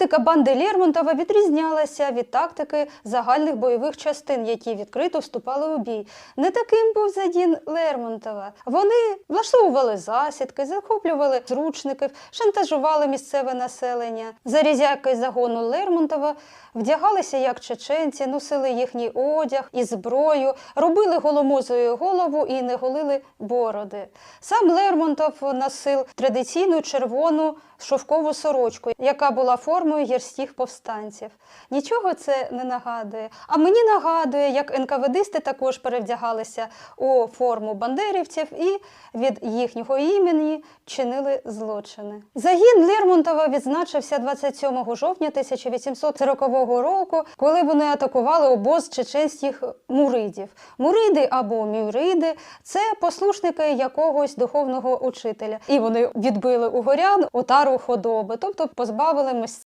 Тактика банди Лермонтова відрізнялася від тактики загальних бойових частин, які відкрито вступали у бій. Не таким був задін Лермонтова. Вони влаштовували засідки, захоплювали зручників, шантажували місцеве населення. Зарізяки загону Лермонтова вдягалися як чеченці, носили їхній одяг і зброю, робили голомозою голову і не голили бороди. Сам Лермонтов носив традиційну червону шовкову сорочку, яка була формою гірських повстанців. Нічого це не нагадує. А мені нагадує, як НКВДисти також перевдягалися у форму бандерівців і від їхнього імені чинили злочини. Загін Лермонтова відзначився 27 жовтня 1840 року, коли вони атакували обоз чеченських муридів. Муриди або мюриди це послушники якогось духовного учителя, і вони відбили у горян отару худоби, тобто позбавили місцевих